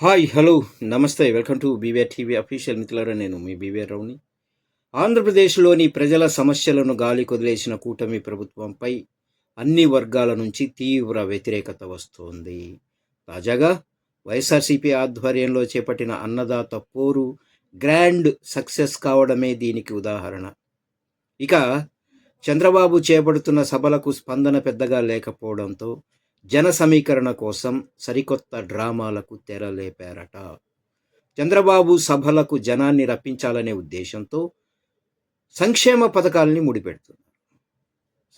Hi hello నమస్తే welcome to BVR TV official మిత్రులరా నేను మీ బీవీఆర్ రావుని ఆంధ్రప్రదేశ్లోని ప్రజల సమస్యలను గాలి కొదిలేసిన కూటమి ప్రభుత్వంపై అన్ని వర్గాల నుంచి తీవ్ర వ్యతిరేకత వస్తోంది. తాజాగా వైఎస్ఆర్సీపీ ఆధ్వర్యంలో చేపట్టిన అన్నదాత పోరు గ్రాండ్ సక్సెస్ కావడమే దీనికి ఉదాహరణ. ఇక చంద్రబాబు చేపడుతున్న సభలకు స్పందన పెద్దగా లేకపోవడంతో జన సమీకరణ కోసం సరికొత్త డ్రామాలకు తెరలేపారట. చంద్రబాబు సభలకు జనాన్ని రప్పించాలనే ఉద్దేశంతో సంక్షేమ పథకాలని ముడిపెడుతున్నారు.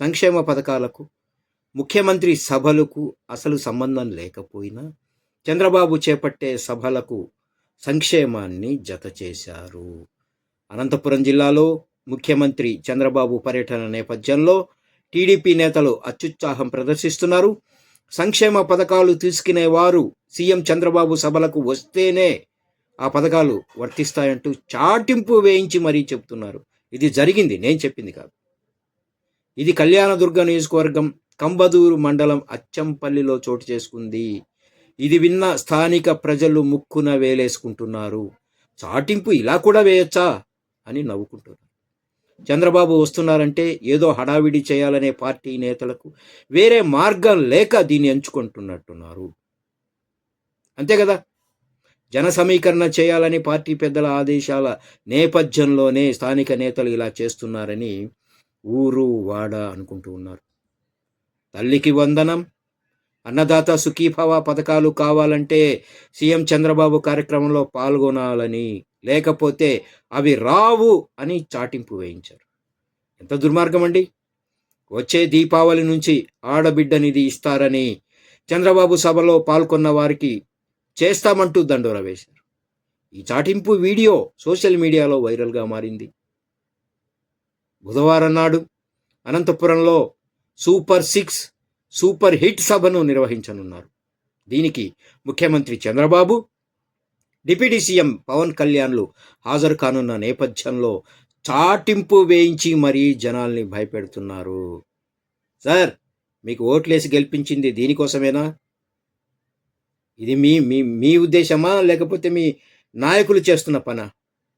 సంక్షేమ పథకాలకు ముఖ్యమంత్రి సభలకు అసలు సంబంధం లేకపోయినా చంద్రబాబు చేపట్టే సభలకు సంక్షేమాన్ని జత చేశారు. అనంతపురం జిల్లాలో ముఖ్యమంత్రి చంద్రబాబు పర్యటన నేపథ్యంలో టీడీపీ నేతలు అత్యుత్సాహం ప్రదర్శిస్తున్నారు. సంక్షేమ పథకాలు తీసుకునే వారు సీఎం చంద్రబాబు సభలకు వస్తేనే ఆ పథకాలు వర్తిస్తాయంటూ చాటింపు వేయించి మరీ చెప్తున్నారు. ఇది జరిగింది నేను చెప్పింది కాదు. ఇది కళ్యాణదుర్గ నియోజకవర్గం కంబదూరు మండలం అచ్చంపల్లిలో చోటు చేసుకుంది. ఇది విన్న స్థానిక ప్రజలు ముక్కున వేలేసుకుంటున్నారు. చాటింపు ఇలా కూడా వేయచ్చా అని నవ్వుకుంటున్నారు. చంద్రబాబు వస్తున్నారంటే ఏదో హడావిడి చేయాలనే పార్టీ నేతలకు వేరే మార్గం లేక దీన్ని ఎంచుకుంటున్నట్టున్నారు. అంతే కదా? జన సమీకరణ చేయాలని పార్టీ పెద్దల ఆదేశాల నేపథ్యంలోనే స్థానిక నేతలు ఇలా చేస్తున్నారని ఊరు వాడ అనుకుంటూ ఉన్నారు. తల్లికి వందనం అన్నదాత సుఖీభవ పథకాలు కావాలంటే సీఎం చంద్రబాబు కార్యక్రమంలో పాల్గొనాలని. లేకపోతే అవి రావు అని చాటింపు వేయించారు. ఎంత దుర్మార్గం అండి? వచ్చే దీపావళి నుంచి ఆడబిడ్డనిది ఇస్తారని చంద్రబాబు సభలో పాల్గొన్న వారికి చేస్తామంటూ దండోర వేశారు. ఈ చాటింపు వీడియో సోషల్ మీడియాలో వైరల్గా మారింది. బుధవారం నాడు అనంతపురంలో సూపర్ సిక్స్ సూపర్ హిట్ సభను నిర్వహించనున్నారు. దీనికి ముఖ్యమంత్రి చంద్రబాబు డిప్యూటీ సీఎం పవన్ కళ్యాణ్లు హాజరు కానున్న నేపథ్యంలో చాటింపు వేయించి మరీ జనాల్ని భయపెడుతున్నారు. సార్ మీకు ఓట్లేసి గెలిపించింది దీనికోసమేనా? ఇది మీ మీ మీ ఉద్దేశమా? లేకపోతే మీ నాయకులు చేస్తున్న పన?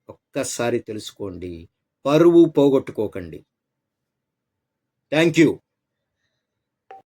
ఒక్కసారి తెలుసుకోండి. పరువు పోగొట్టుకోకండి. Thank you.